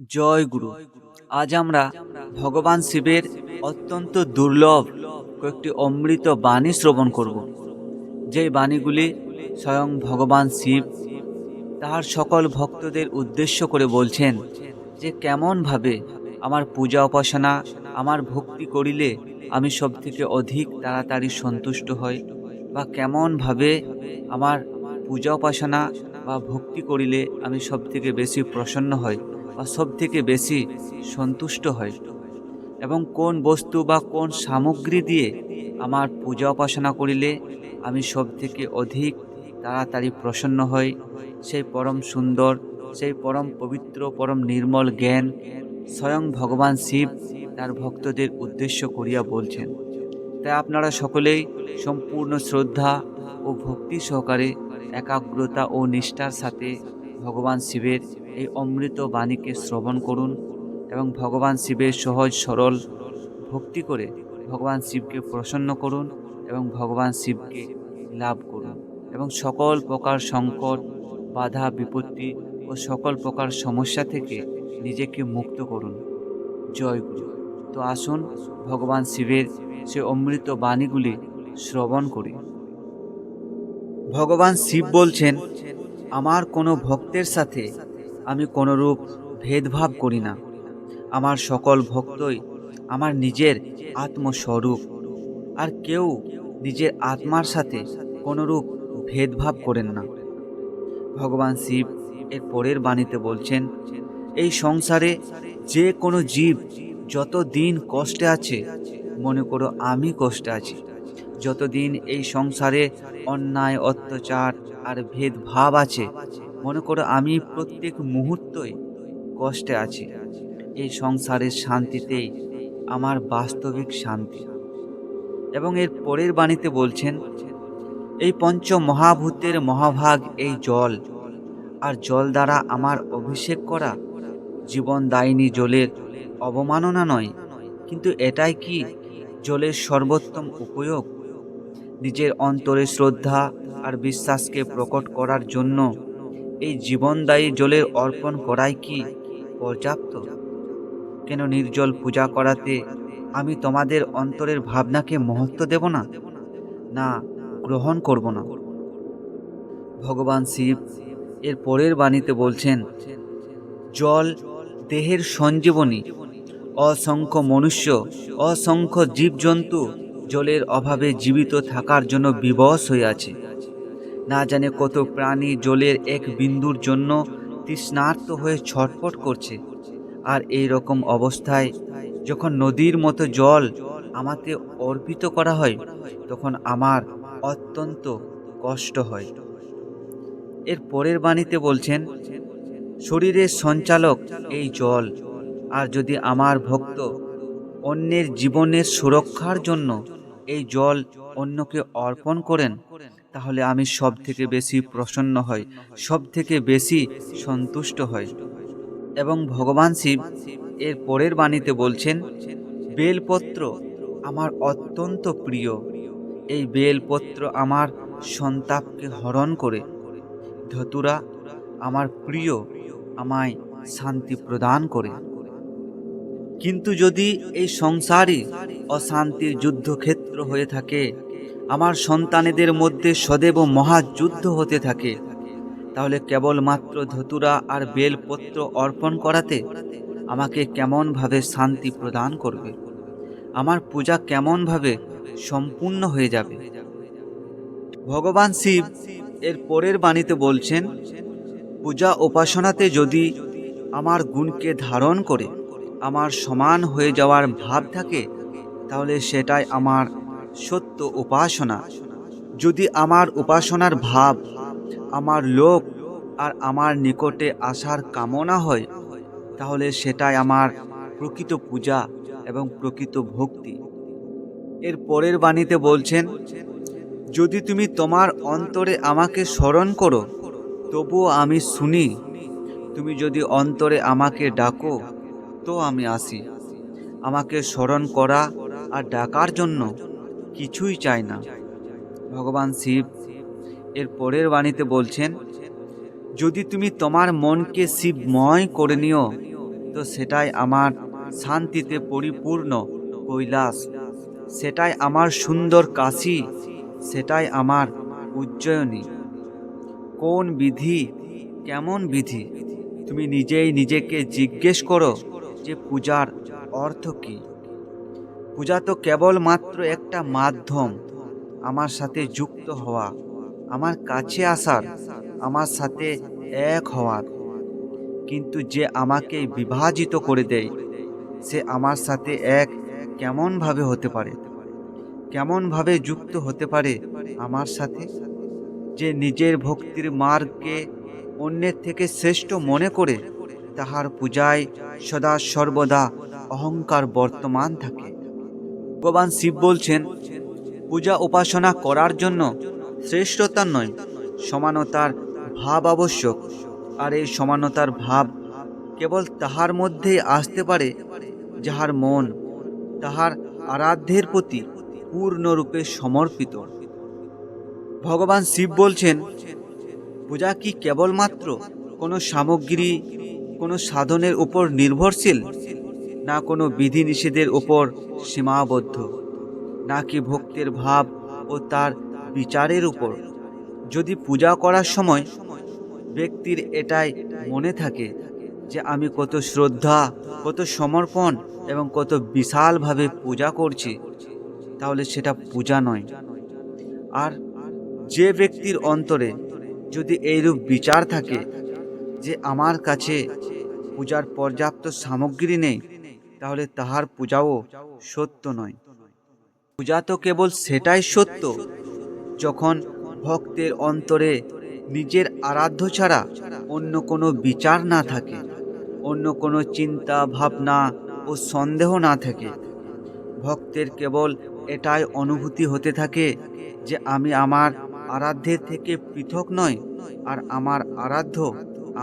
জয় গুরু। আজ আমরা ভগবান শিবের অত্যন্ত দুর্লভ কয়েকটি অমৃত বাণী শ্রবণ করব। যেই বাণীগুলি স্বয়ং ভগবান শিব তাহার সকল ভক্তদের উদ্দেশ্য করে বলছেন যে কেমনভাবে আমার পূজা উপাসনা, আমার ভক্তি করিলে আমি সব থেকে অধিক তাড়াতাড়ি সন্তুষ্ট হই বা কেমনভাবে আমার পূজা উপাসনা বা ভক্তি করিলে আমি সব থেকে বেশি প্রসন্ন হই। বা সব থেকে বেশি সন্তুষ্ট হয় এবং কোন বস্তু বা কোন সামগ্রী দিয়ে আমার পূজা উপাসনা করিলে আমি সব থেকে অধিক তাড়াতাড়ি প্রসন্ন হই? সেই পরম সুন্দর, সেই পরম পবিত্র, পরম নির্মল জ্ঞান স্বয়ং ভগবান শিব তার ভক্তদের উদ্দেশ্য করিয়া বলছেন। তাই আপনারা সকলেই সম্পূর্ণ শ্রদ্ধা ও ভক্তি সহকারে একাগ্রতা ও নিষ্ঠার সাথে ভগবান শিবের এই অমৃত বাণীকে শ্রবণ করুন এবং ভগবান শিবের সহজ সরল ভক্তি করে ভগবান শিবকে প্রসন্ন করুন এবং ভগবান শিবকে লাভ করুন এবং সকল প্রকার সংকট, বাধা, বিপত্তি ও সকল প্রকার সমস্যা থেকে নিজেকে মুক্ত করুন। জয় গুরু। তো আসুন ভগবান শিবের সে অমৃত বাণীগুলি শ্রবণ করি। ভগবান শিব বলছেন আমার কোনো ভক্তের সাথে আমি কোনোরূপ ভেদভাব করি না। আমার সকল ভক্তই আমার নিজের আত্মস্বরূপ, আর কেউ নিজের আত্মার সাথে কোনোরূপ ভেদভাব করেন না। ভগবান শিব এর পরের বাণীতে বলছেন, এই সংসারে যে কোনো জীব যত দিন কষ্টে আছে, মনে করো আমি কষ্টে আছি। যতদিন এই সংসারে অন্যায়, অত্যাচার আর ভেদভাব আছে, মনে করো আমি প্রত্যেক মুহূর্তই কষ্টে আছি। এই সংসারের শান্তিতেই আমার বাস্তবিক শান্তি। এবং এর পরের বাণীতে বলছেন, এই পঞ্চ মহাভূতের মহাভাগ এই জল, আর জল দ্বারা আমার অভিষেক করা জীবন দায়িনী জলের অবমাননা নয়। কিন্তু এটাই কি জলের সর্বোত্তম উপয়োগ? নিজের অন্তরে শ্রদ্ধা আর বিশ্বাসকে প্রকট করার জন্য এই জীবনদায়ী জলের অর্পণ করাই কি পর্যাপ্ত? কেন নির্জল পূজা করাতে আমি তোমাদের অন্তরের ভাবনাকে মহত্ব দেব না? না, গ্রহণ করব না। ভগবান শিব এর পরের বাণীতে বলছেন, জল দেহের সঞ্জীবনী, অসংখ্য মনুষ্য, অসংখ্য জীবজন্তু জলের অভাবে জীবিত থাকার জন্য বিবশ হয়ে আছে। না জানে কত প্রাণী জলের এক বিন্দুর জন্য তৃষ্ণার্ত হয়ে ছটফট করছে। আর এই রকম অবস্থায় যখন নদীর মতো জল আমাকে অর্পিত করা হয়, তখন আমার অত্যন্ত কষ্ট হয়। এর পরের বাণীতে বলছেন, শরীরের সঞ্চালক এই জল, আর যদি আমার ভক্ত অন্যের জীবনের সুরক্ষার জন্য এই জল অন্যকে অর্পণ করেন, তাহলে আমি সব থেকে বেশি প্রসন্ন হই সব থেকে বেশি সন্তুষ্ট হই। এবং ভগবান শিব এর পরের বাণীতে বলছেন, বেলপত্র আমার অত্যন্ত প্রিয়। এই বেলপত্র আমার সন্তাপকে হরণ করে। ধতুরা আমার প্রিয়, আমায় শান্তি প্রদান করে। কিন্তু যদি এই সংসারই অশান্তির যুদ্ধক্ষেত্র হয়ে থাকে, আমার সন্তানেদের মধ্যে সদেব মহাযুদ্ধ হতে থাকে, তাহলে কেবলমাত্র ধতুরা আর বেলপত্র অর্পণ করাতে আমাকে কেমনভাবে শান্তি প্রদান করবে? আমার পূজা কেমনভাবে সম্পূর্ণ হয়ে যাবে? ভগবান শিব এর পরের বাণীতে বলছেন, পূজা উপাসনাতে যদি আমার গুণকে ধারণ করে আমার সমান হয়ে যাওয়ার ভাব থাকে, তাহলে সেটাই আমার সত্য উপাসনা। যদি আমার উপাসনার ভাব আমার লোক আর আমার নিকটে আসার কামনা হয়, তাহলে সেটাই আমার প্রকৃত পূজা এবং প্রকৃত ভক্তি। এর পরের বাণীতে বলছেন, যদি তুমি তোমার অন্তরে আমাকে স্মরণ করো, তবুও আমি শুনি। তুমি যদি অন্তরে আমাকে ডাকো আমি আসি। আমাকে স্মরণ করা আর ডাকার জন্য কিছুই চাই না। ভগবান শিব এর পরের বাণীতে বলছেন, যদি তুমি তোমার মনকে শিবময় করে নিও, তো সেটাই আমার শান্তিতে পরিপূর্ণ কৈলাস। সেটাই আমার সুন্দর কাশী, সেটাই আমার উজ্জয়নী। কোন বিধি, কেমন বিধি? তুমি নিজেই নিজেকে জিজ্ঞেস করো। যে পূজার অর্থ কী? পূজা তো কেবলমাত্র একটা মাধ্যম, আমার সাথে যুক্ত হওয়া, আমার কাছে আসার, আমার সাথে এক হওয়ার। কিন্তু যে আমাকে বিভাজিত করে দেয়, সে আমার সাথে এক কেমনভাবে হতে পারে? কেমনভাবে যুক্ত হতে পারে আমার সাথে? যে নিজের ভক্তির মার্গকে অন্যের থেকে শ্রেষ্ঠ মনে করে তাহার পূজায় সদা সর্বদা অহংকার বর্তমান থাকে। ভগবান শিব বলছেন, পূজা উপাসনা করার জন্য শ্রেষ্ঠতার নয়, সমানতার ভাব আবশ্যক। আর এই সমানতার ভাব কেবল তাহার মধ্যে আসতে পারে, যাহার মন তাহার আরাধ্যের প্রতি পূর্ণরূপে সমর্পিত। ভগবান শিব বলছেন, পূজা কি কেবলমাত্র কোনো সামগ্রী কোনো সাধনের উপর নির্ভরশীল, না কোনো বিধিনিষেধের উপর সীমাবদ্ধ নাকি ভক্তের ভাব ও তার বিচারের উপর। যদি পূজা করার সময় ব্যক্তির এটাই মনে থাকে যে আমি কত শ্রদ্ধা, কত সমর্পণ এবং কত বিশালভাবে পূজা করছি, তাহলে সেটা পূজা নয়। আর যে ব্যক্তির অন্তরে যদি এইরূপ বিচার থাকে যে আমার কাছে পূজার পর্যাপ্ত সামগ্রী নেই, তাহলে তাহার পূজাও সত্য নয়। পূজা তো কেবল সেটাই সত্য, যখন ভক্তের অন্তরে নিজের আরাধ্য ছাড়া অন্য কোনো বিচার না থাকে, অন্য কোনো চিন্তা, ভাবনা ও সন্দেহ না থাকে। ভক্তের কেবল এটাই অনুভূতি হতে থাকে যে আমি আমার আরাধ্যের থেকে পৃথক নয়, আর আমার আরাধ্য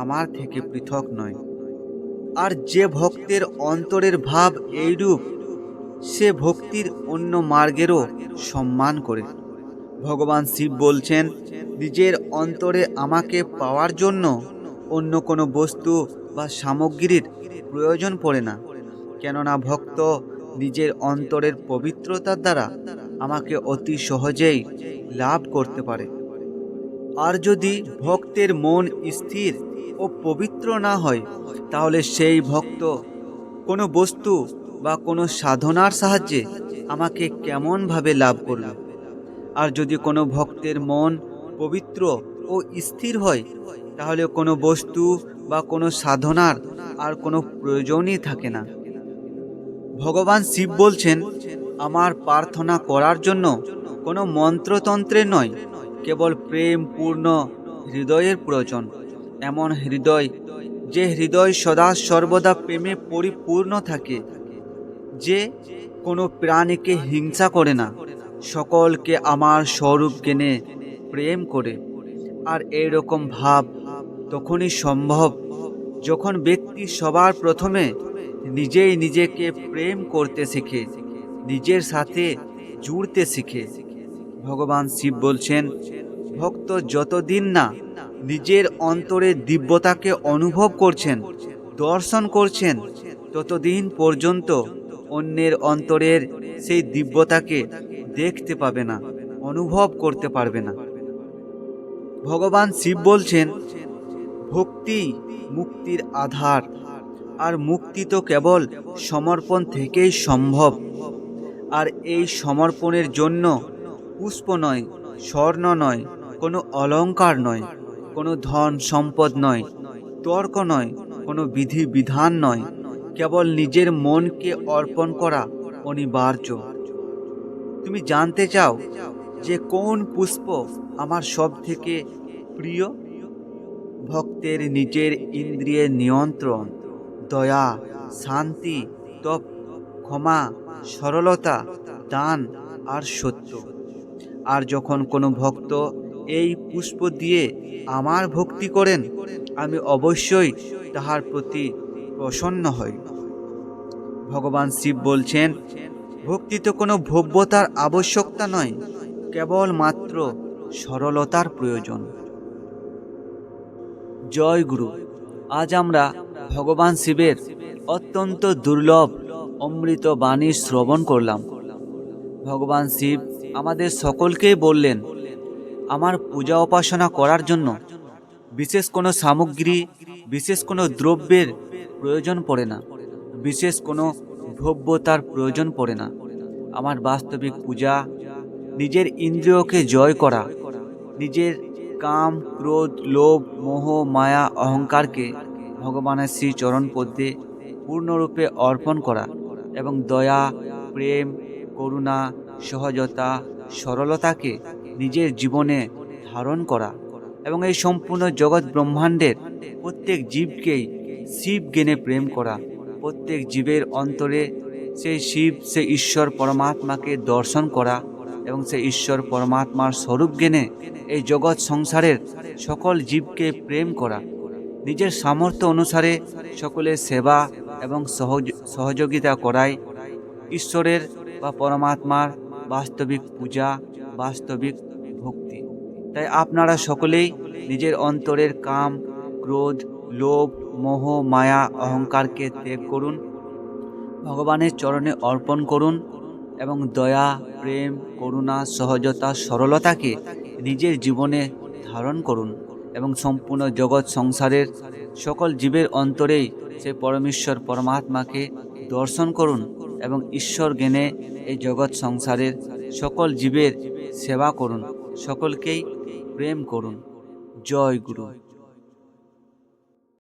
আমার থেকে পৃথক নয়। আর যে ভক্তের অন্তরের ভাব এইরূপ, সে ভক্তির অন্য মার্গেরও সম্মান করে। ভগবান শিব বলছেন, নিজের অন্তরে আমাকে পাওয়ার জন্য অন্য কোনো বস্তু বা সামগ্রীর প্রয়োজন পড়ে না। কেননা ভক্ত নিজের অন্তরের পবিত্রতার দ্বারা আমাকে অতি সহজেই লাভ করতে পারে। আর যদি ভক্তের মন স্থির ও পবিত্র না হয়, তাহলে সেই ভক্ত কোনো বস্তু বা কোনো সাধনার সাহায্যে আমাকে কেমনভাবে লাভ করবে আর যদি কোনো ভক্তের মন পবিত্র ও স্থির হয়, তাহলে কোনো বস্তু বা কোনো সাধনার আর কোনো প্রয়োজনই থাকে না। ভগবান শিব বলছেন, আমার প্রার্থনা করার জন্য কোনো মন্ত্রতন্ত্রের নয়, কেবল প্রেম পূর্ণ হৃদয়ের প্রয়োজন। এমন হৃদয় যে হৃদয় সদা সর্বদা প্রেমে পরিপূর্ণ থাকে, যে কোনো প্রাণীকে হিংসা করে না, সকলকে আমার স্বরূপ জ্ঞানে প্রেম করে। আর এইরকম ভাব তখনই সম্ভব যখন ব্যক্তি সবার প্রথমে নিজেই নিজেকে প্রেম করতে শেখে, নিজের সাথে জুড়তে শিখে। ভগবান শিব বলছেন, ভক্ত যতদিন না নিজের অন্তরে দিব্যতাকে অনুভব করছেন, দর্শন করছেন, ততদিন পর্যন্ত অন্যের অন্তরের সেই দিব্যতাকে দেখতে পাবে না, অনুভব করতে পারবে না। ভগবান শিব বলছেন, ভক্তি মুক্তির আধার, আর মুক্তি তো কেবল সমর্পণ থেকেই সম্ভব। আর এই সমর্পণের জন্য পুষ্প নয়, স্বর্ণ নয়, কোনো অলংকার নয়। কোনো ধন সম্পদ নয়, তর্ক নয়, কোনো বিধি বিধান নয়, কেবল নিজের মনকে অর্পণ করা অনিবার্য। তুমি জানতে চাও যে কোন পুষ্প আমার সব থেকে প্রিয়? ভক্তের নিজের ইন্দ্রিয়ের নিয়ন্ত্রণ, দয়া, শান্তি, তপ, ক্ষমা, সরলতা, দান আর সত্য। আর যখন কোনো ভক্ত এই পুষ্প দিয়ে আমার ভক্তি করেন, আমি অবশ্যই তাহার প্রতি প্রসন্ন হই। ভগবান শিব বলছেন ভক্তি তো কোনো ভব্যতার আবশ্যকতা নয় কেবল মাত্র সরলতার প্রয়োজন। জয় গুরু, আজ আমরা ভগবান শিবের অত্যন্ত দুর্লভ অমৃত বাণী শ্রবণ করলাম। ভগবান শিব আমাদের সকলকেই বললেন আমার পূজা উপাসনা করার জন্য বিশেষ কোনো সামগ্রী, বিশেষ কোনো দ্রব্যের প্রয়োজন পড়ে না। বিশেষ কোনো ভব্যতার প্রয়োজন পড়ে না। আমার বাস্তবিক পূজা, নিজের ইন্দ্রিয়কে জয় করা, নিজের কাম, ক্রোধ, লোভ, মোহ, মায়া, অহংকারকে ভগবানের শ্রী চরণ পদ্মে পূর্ণরূপে অর্পণ করা এবং দয়া, প্রেম, করুণা, সহজতা, সরলতাকে নিজের জীবনে ধারণ করা এবং এই সম্পূর্ণ জগৎ ব্রহ্মাণ্ডের প্রত্যেক জীবকেই শিব জ্ঞানে প্রেম করা। প্রত্যেক জীবের অন্তরে সেই শিব সে ঈশ্বর পরমাত্মাকে দর্শন করা এবং সেই ঈশ্বর পরমাত্মার স্বরূপ জ্ঞানে এই জগৎ সংসারের সকল জীবকে প্রেম করা। নিজের সামর্থ্য অনুসারে সকলের সেবা এবং সহজ, সহযোগিতা করাই ঈশ্বরের বা পরমাত্মার বাস্তবিক পূজা, বাস্তবিক তাই আপনারা সকলেই নিজের অন্তরের কাম, ক্রোধ, লোভ, মোহ, মায়া, অহংকারকে ত্যাগ করুন। ভগবানের চরণে অর্পণ করুন এবং দয়া, প্রেম, করুণা, সহজতা, সরলতাকে নিজের জীবনে ধারণ করুন এবং সম্পূর্ণ জগৎ সংসারের সকল জীবের অন্তরেই সে পরমেশ্বর পরমাত্মাকে দর্শন করুন এবং ঈশ্বর জ্ঞানে এই জগৎ সংসারের সকল জীবের সেবা করুন। সকলকেই প্রেম করুন। জয় গুরু।